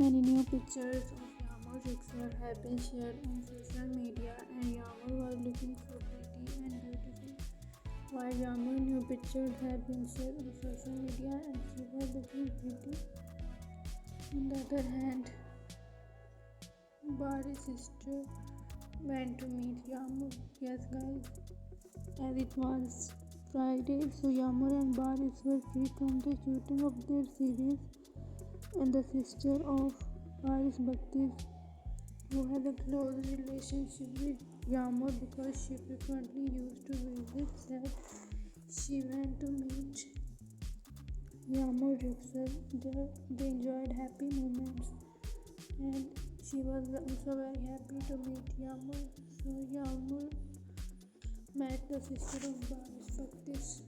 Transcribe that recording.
Many new pictures of Yamur Rixar have been shared on social media and Yamur was looking so pretty and beautiful. While Yamur new pictures have been shared on social media and she was looking pretty. On the other hand, Bari's sister went to meet Yamur. Yes guys, as it was Friday, so Yamur and Baris were free from the shooting of their series and the sister of Paris Bhakti, who had a close relationship with Yamur because she frequently used to visit, said she went to meet Yamur Rixar. They enjoyed happy moments and she was also very happy to meet Yamur. So Yamur met the sister of Baris Bhakti.